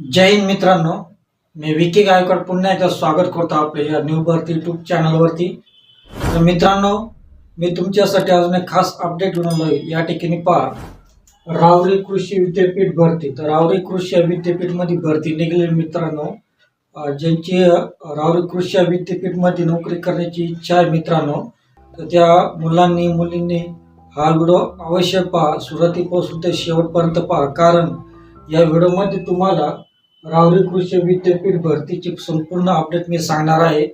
जय हिंद मित्रांनो. मी विकी गायकवाड. पुन्हा एकदा स्वागत करतो आपल्या या न्यू बर्थ यूट्यूब चॅनलवरती तर मित्रांनो मी तुमच्यासाठी अजून एक खास अपडेट घेऊन आलो या ठिकाणी पहा. रावरी कृषी विद्यापीठ भरती. तर रावरी कृषी विद्यापीठमध्ये भरती निघाली मित्रांनो. ज्यांची रावरी कृषी विद्यापीठमध्ये नोकरी करण्याची इच्छा आहे मित्रांनो तर त्या मुलांनी मुलींनी हा व्हिडिओ अवश्य पहा. सुरुवातीपासून ते शेवटपर्यंत पहा. कारण या व्हिडिओमध्ये तुम्हाला रावरी कृषी विद्यापीठ भरतीची संपूर्ण अपडेट मी सांगणार आहे.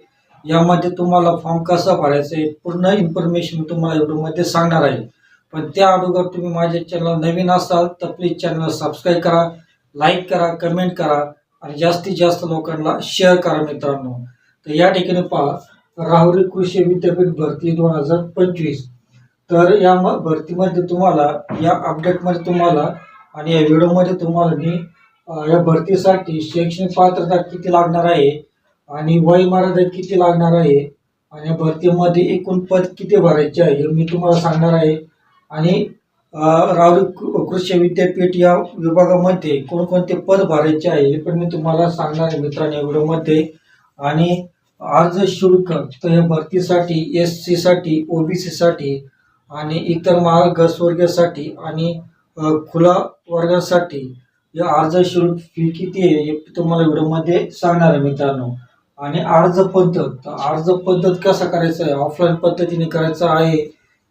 यामध्ये तुम्हाला फॉर्म कसा भरायचा आहे पूर्ण इन्फॉर्मेशन मी तुम्हाला व्हिडिओमध्ये सांगणार आहे. पण त्या अगोदर तुम्ही माझ्या चॅनल नवीन असाल तर प्लीज चॅनल सबस्क्राईब करा लाईक करा कमेंट करा आणि जास्तीत जास्त लोकांना शेअर करा मित्रांनो. तर या ठिकाणी पहा राहुरी कृषी विद्यापीठ भरती दोन हजार पंचवीस. तर या भरतीमध्ये तुम्हाला या अपडेटमध्ये तुम्हाला आणि या व्हिडिओमध्ये तुम्हाला मी या भरतीसाठी शैक्षणिक पात्रता किती लागणार आहे आणि वय मर्यादा किती लागणार आहे आणि या भरतीमध्ये एकूण पद किती भरायचे आहे हे मी तुम्हाला सांगणार आहे. आणि अ, राहुरी कृषी विद्यापीठ या विभागामध्ये कोणकोणते पद भरायचे आहे हे पण मी तुम्हाला सांगणार आहे मित्रांनो व्हिडिओमध्ये. आणि अर्ज शुल्क तर या भरतीसाठी एस सीसाठी ओ बी सीसाठी आणि इतर मागासवर्गीयासाठी आणि खुला वर्गासाठी या अर्ज शुल्क फी किती आहे हे तुम्हाला व्हिडिओमध्ये सांगणार आहे मित्रांनो. आणि अर्ज पद्धत अर्ज पद्धत कसा करायचा आहे? ऑफलाईन पद्धतीने करायचा आहे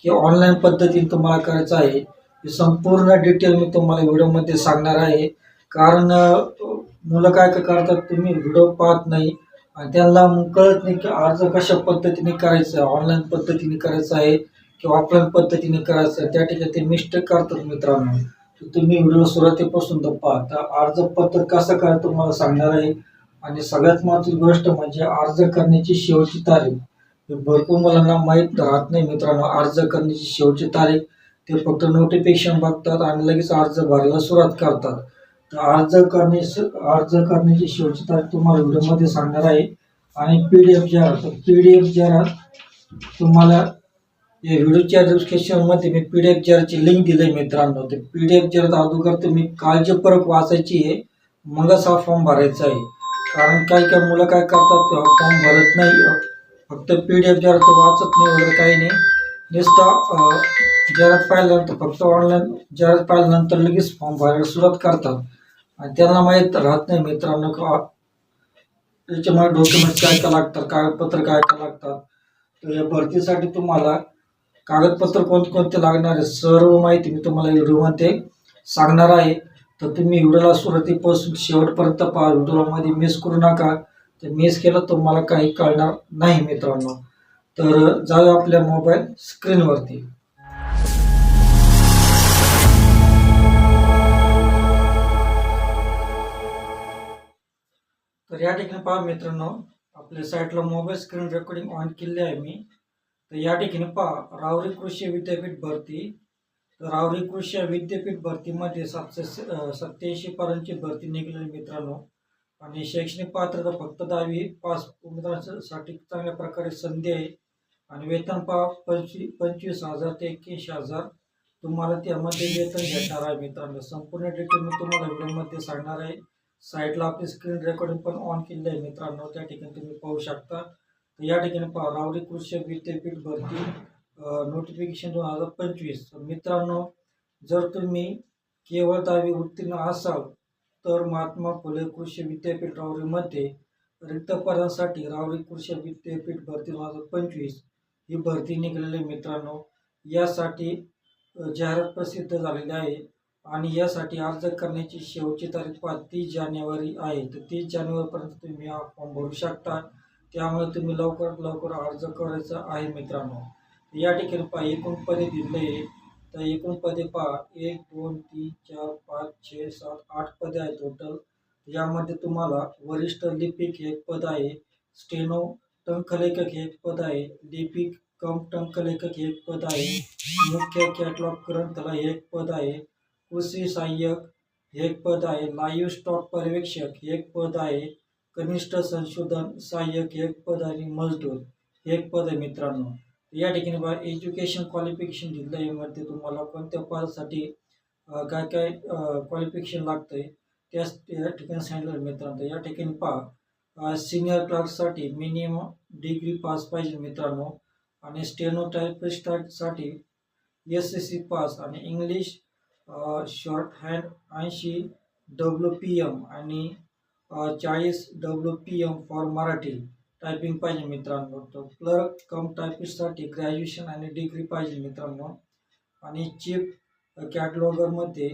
की ऑनलाईन पद्धतीने तुम्हाला करायचं आहे? हे संपूर्ण डिटेल मी तुम्हाला व्हिडिओमध्ये सांगणार आहे. कारण मुलं काय काय करतात तुम्ही व्हिडिओ पाहत नाही आणि त्यांना मग कळत नाही की अर्ज कशा पद्धतीने करायचा आहे ऑनलाईन पद्धतीने करायचा आहे. किंवा ऑफलाईन पद्धतीने करायचं त्या ठिकाणी ते मिस्टेक करतात मित्रांनो. तर तुम्ही व्हिडिओ सुरुवातीपासून तर पहा तर अर्ज पद्धत कसं काय तुम्हाला सांगणार आहे. आणि सगळ्यात महत्त्वाची गोष्ट म्हणजे अर्ज करण्याची शेवटची तारीख. हे भरपूर मुलांना माहीत राहत नाही मित्रांनो अर्ज करण्याची शेवटची तारीख. ते फक्त नोटिफिकेशन बघतात आणि लगेच अर्ज भरायला सुरुवात करतात. तर अर्ज करणे अर्ज करण्याची शेवटची तारीख तुम्हाला व्हिडिओमध्ये सांगणार आहे. आणि पी डी एफ ज्या तर पी डी एफ जरा तुम्हाला व्हिडिओच्या डिस्क्रिप्शनमध्ये मी पी डी एफ जराची लिंक दिली आहे मित्रांनो. ते पी डी एफ जर अगोदर तुम्ही काळजीपूर्वक वाचायची आहे. मगच हा फॉर्म भरायचा आहे. कारण काही काही मुलं काय करतात फॉर्म भरत नाही. फक्त पी डी एफ जर तो वाचत नाही वगैरे काही नाही. नुसतं जरात पाहिल्यानंतर फक्त ऑनलाईन जरात पाहिल्यानंतर लगेच फॉर्म भरायला सुरुवात करतात. आणि त्यांना माहीत राहत नाही मित्रांनो का त्याच्यामुळे डॉक्युमेंट काय काय लागतात कागदपत्र काय काय लागतात. तर या भरतीसाठी तुम्हाला कागदपत्र कोणकोणते लागणार आहे सर्व माहिती मी तुम्हाला व्हिडिओमध्ये सांगणार आहे. तर तुम्ही व्हिडिओला सुरुवातीपासून शेवटपर्यंत पहा. व्हिडिओमध्ये मिस करू नका. तर मिस केलं तर मला काही कळणार नाही मित्रांनो. तर जाऊया आपल्या मोबाईल स्क्रीनवरती तर या ठिकाणी पहा मित्रांनो. आपल्या साईटला मोबाईल स्क्रीन रेकॉर्डिंग ऑन केले आहे मी. तर या ठिकाणी पहा रावरी कृषी विद्यापीठ भरती. रावरी कृषी विद्यापीठ भरतीमध्ये सातशे सत्याऐंशी पर्यंतची भरती निघालेली मित्रांनो. आणि शैक्षणिक पात्रता फक्त दहावी पास उमेदवारांसाठी चांगल्या प्रकारे संधी आहे. आणि वेतन पहा पंचवीस पंचवीस हजार ते एक्क्याऐंशी हजार. तुम्हाला त्यामध्ये वेतन भेटणार आहे मित्रांनो. संपूर्ण डिटेल मी तुम्हाला व्हिडिओमध्ये सांगणार आहे. साईडला आपली स्क्रीन रेकॉर्डिंग पण ऑन केली आहे मित्रांनो. त्या ठिकाणी तुम्ही पाहू शकता. तर या ठिकाणी पहा रावरी कृषी विद्यापीठ भरती नोटिफिकेशन दोन हजार पंचवीस. मित्रांनो जर तुम्ही केवळ दहावी उत्तीर्ण असाल तर महात्मा फुले कृषी विद्यापीठ रावरीमध्ये रिक्त पदांसाठी रावरी कृषी विद्यापीठ भरती दोन हजार पंचवीस ही भरती निघालेली मित्रांनो. यासाठी जाहिरात प्रसिद्ध झालेली आहे आणि यासाठी अर्ज करण्याची शेवटची तारीख पाच तीस जानेवारी आहे. तर तीस जानेवारीपर्यंत तुम्ही हा फॉर्म भरू शकता. त्यामुळे तुम्ही लवकरात लवकर अर्ज करायचा आहे मित्रांनो. या ठिकाणी पहा एकूण पदे दिले तर एकूण पदे पहा एक दोन तीन चार पाच छे सात आठ पदे आहेत टोटल यामध्ये तुम्हाला वरिष्ठ लिपिक हे एक पद आहे. स्टेनो टंकलेखक हे एक पद आहे. लिपिक कम टंकलेखक हे एक पद आहे. मुख्य कॅटलॉग ग्रंथला हे एक पद आहे. कृषी सहाय्यक हे एक पद आहे. लाईव्ह स्टॉक पर्यवेक्षक हे एक पद आहे. कनिष्ठ संशोधन सहाय्यक एक पद आणि मजदूर हे एक पद आहे मित्रांनो. या ठिकाणी बघा एज्युकेशन क्वालिफिकेशन दिलं आहे तुम्हाला कोणत्या पदासाठी काय काय क्वालिफिकेशन लागतं आहे त्याच या ठिकाणी सांगितलं मित्रांनो. या ठिकाणी पहा सिनियर क्लाससाठी मिनिमम डिग्री पास पाहिजे मित्रांनो. आणि स्टेनोटायपिस्टसाठी एस एस सी पास आणि इंग्लिश शॉर्ट हँड ऐंशी डब्ल्यू पी एम आणि चाळीस W P M for Marathi typing पाहिजे मित्रांनो. तर क्लर्क कम टायपिस्टसाठी ग्रॅज्युएशन आणि डिग्री पाहिजे मित्रांनो. आणि चीफ कॅटलॉगरमध्ये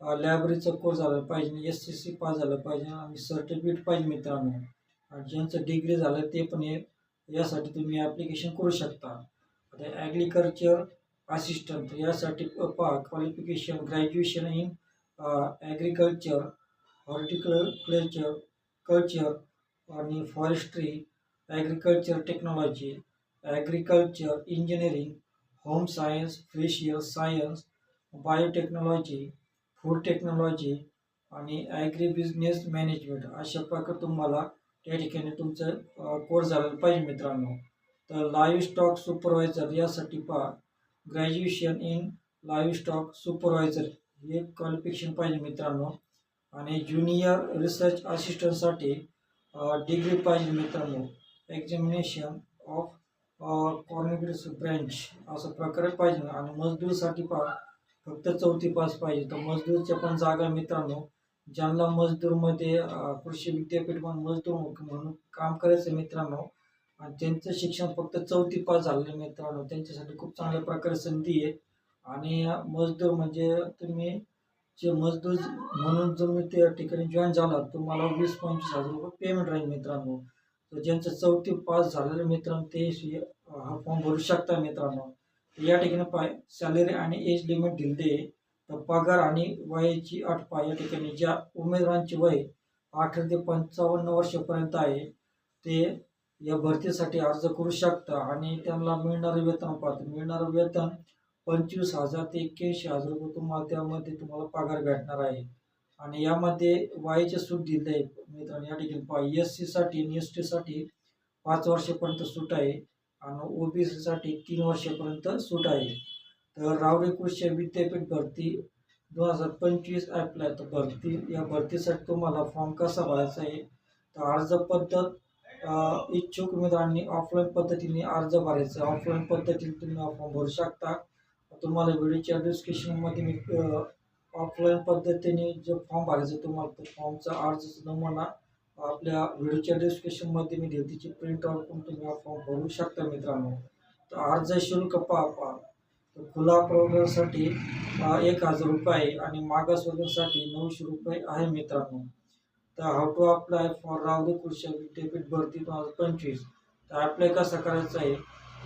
लायब्ररीचा कोर्स झाला पाहिजे एस सी सी पास झालं पाहिजे आणि सर्टिफिकेट पाहिजे मित्रांनो. आणि ज्यांचं डिग्री झालं ते पण हे यासाठी तुम्ही ॲप्लिकेशन करू शकता. आता ॲग्रिकल्चर असिस्टंट यासाठी पहा qualification graduation in agriculture horticulture culture आणि forestry agriculture technology agriculture engineering home science facial science biotechnology food technology आणि ॲग्री बिझनेस मॅनेजमेंट अशा प्रकारे तुम्हाला त्या ठिकाणी तुमचं कोर्स झालेलं पाहिजे मित्रांनो. तर लाईव्ह स्टॉक सुपरवायझर यासाठी पहा. Graduation in livestock supervisor हे क्वालिफिकेशन पाहिजे मित्रांनो. आणि ज्युनियर रिसर्च असिस्टंटसाठी डिग्री पाहिजे मित्रांनो. एक्झामिनेशन ऑफ कॉर्निग्रेस ब्रँच असं प्रकारे पाहिजे आणि मजदूरसाठी पा फक्त चौथी पास पाहिजे. तर मजदूरच्या पण जागा मित्रांनो ज्यांना मजदूरमध्ये कृषी विद्यापीठ मजदूर म्हणून काम करायचं मित्रांनो आणि त्यांचं शिक्षण फक्त चौथी पास झालेलं मित्रांनो. त्यांच्यासाठी खूप चांगल्या प्रकारे संधी आहे. आणि मजदूर म्हणजे तुम्ही जे मजदूर म्हणून जर मी त्या ठिकाणी जॉईन झाला मला वीस पंचवीस हजार रुपये पेमेंट राहील मित्रांनो. तर ज्यांचं चौथी पास झालेले मित्रांनो ते हा फॉर्म भरू शकता मित्रांनो. या ठिकाणी पाय सॅलरी आणि एज लिमिट दिले तर पगार आणि वयाची अट पाय या ठिकाणी ज्या उमेदवारांची वय अठरा ते पंचावन्न वर्षापर्यंत आहे ते या भरतीसाठी अर्ज करू शकता. आणि त्यांना मिळणारं वेतन पात्र मिळणारं वेतन पंचवीस हजार ते एक्क्याऐंशी हजार रुपये तुम्हाला त्यामध्ये तुम्हाला पगार भेटणार आहे. आणि यामध्ये वायचे सूट दिले आहे मित्रांनो या ठिकाणी पहा एस सीसाठी आणि एस टीसाठी पाच वर्षापर्यंत सूट आहे. आणि ओ बी सीसाठी तीन वर्षापर्यंत सूट आहे. तर रावरे कृषी विद्यापीठ भरती दोन हजार पंचवीस ॲपला तर भरती. या भरतीसाठी तुम्हाला फॉर्म कसा भरायचा आहे? तर अर्ज पद्धत इच्छुक उमेदवारांनी ऑफलाईन पद्धतीने अर्ज भरायचा ऑफलाईन पद्धतीने तुम्ही फॉर्म भरू शकता. तुम्हाला व्हिडिओच्या डिस्क्रिप्शनमध्ये मी ऑफलाईन पद्धतीने जो फॉर्म भरायचा तुम्हाला तो फॉर्मचा अर्जाचा नमुना आपल्या व्हिडिओच्या डिस्क्रिप्शनमध्ये मी देऊ तिची प्रिंट आउट करून तुम्ही हा फॉर्म भरू शकता मित्रांनो. तर अर्ज शुल्क पहा तर खुला प्रवर्गासाठी एक हजार रुपये आहे आणि मागासवर्गासाठी नऊशे रुपये आहे मित्रांनो. तर how to apply for Rahuri Krishi Vidyapeeth भरती दोन हजार पंचवीस. तर अप्लाय कसा करायचा आहे?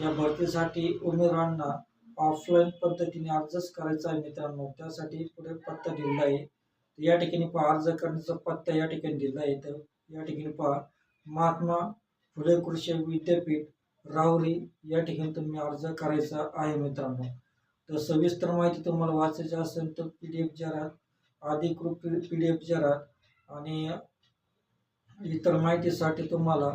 या भरतीसाठी उमेदवारांना ऑफलाईन पद्धतीने अर्जच करायचा आहे मित्रांनो त्यासाठी पुढे पत्ता दिलेला आहे. या ठिकाणी पहा अर्ज करण्याचा पत्ता या ठिकाणी दिला आहे. तर या ठिकाणी पहा महात्मा फुले कृषी विद्यापीठ राहुरी या ठिकाणी तुम्ही अर्ज करायचा आहे मित्रांनो. तर सविस्तर माहिती तुम्हाला वाचायची असेल तर पी डी एफ जरा अधिकृत पी डी एफ जरा आणि इतर माहितीसाठी तुम्हाला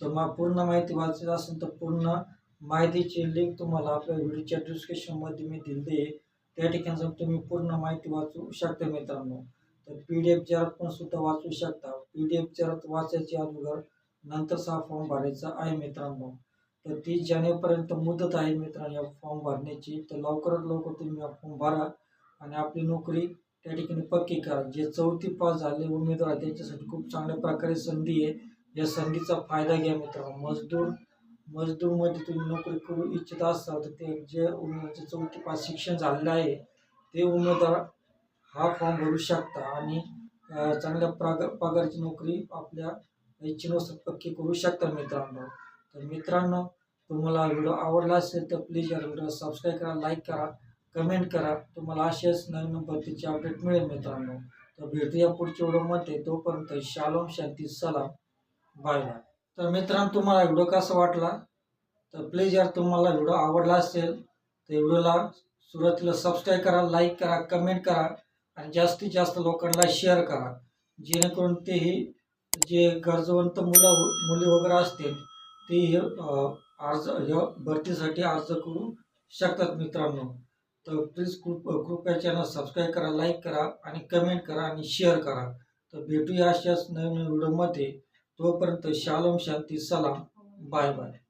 तर मग पूर्ण माहिती वाचायची असेल तर पूर्ण माहितीची लिंक तुम्हाला आपल्या व्हिडिओच्या डिस्क्रिप्शनमध्ये मी दिली आहे. त्या ठिकाणी जाऊन तुम्ही पूर्ण माहिती वाचू शकता मित्रांनो. तर पी डी एफ जरात पण सुद्धा वाचू शकता. पी डी एफ जरात वाचायची अगोदर नंतरचा हा फॉर्म भरायचा आहे मित्रांनो. तर तीस जानेवारीपर्यंत मुदत आहे मित्रांनो या फॉर्म भरण्याची. तर लवकरात लवकर तुम्ही हा फॉर्म भरा आणि आपली नोकरी त्या ठिकाणी पक्की करा. जे चौथी पास झाले उमेदवार त्याच्यासाठी त्यांच्यासाठी खूप चांगल्या प्रकारे संधी आहे. या संधीचा फायदा घ्या मित्रांनो. मजदूर मजदूरमध्ये तुम्ही नोकरी करू इच्छित असाल तर ते जे उमेदवाराचे चौथी पास शिक्षण झालेलं आहे ते उमेदवार हा फॉर्म भरू शकता आणि चांगल्या प्राग पगारची नोकरी आपल्या इच्छेनुसार पक्की करू शकता मित्रांनो. तर मित्रांनो तुम्हाला व्हिडिओ आवडला असेल तर प्लीज या व्हिडिओ सबस्क्राईब करा लाईक करा कमेंट करा. तुम्हाला असेच नवीन पद्धतीचे अपडेट मिळेल मित्रांनो. तर भेटूया पुढच्या व्हिडिओमध्ये. तोपर्यंत शालोम शांती सलाम. बाय बाय तर मित्रांनो तुम्हाला व्हिडिओ कसा वाटला? तर प्लीज यार तुम्हाला व्हिडिओ आवडला असेल तर व्हिडिओला सुरुवातीला सबस्क्राईब करा लाईक करा कमेंट करा आणि जास्तीत जास्त लोकांना शेअर करा. जेणेकरून तेही जे गरजवंत मुलं हो-, मुली वगैरे असतील ते हे, अर्ज या भरतीसाठी अर्ज करू शकतात मित्रांनो. तर प्लीज कृप कृपया चॅनल सबस्क्राईब करा लाईक करा आणि कमेंट करा आणि शेअर करा. तर भेटूया अशाच नवीन व्हिडिओमध्ये. तोपर्यंत शालम शांती सलाम बाय बाय.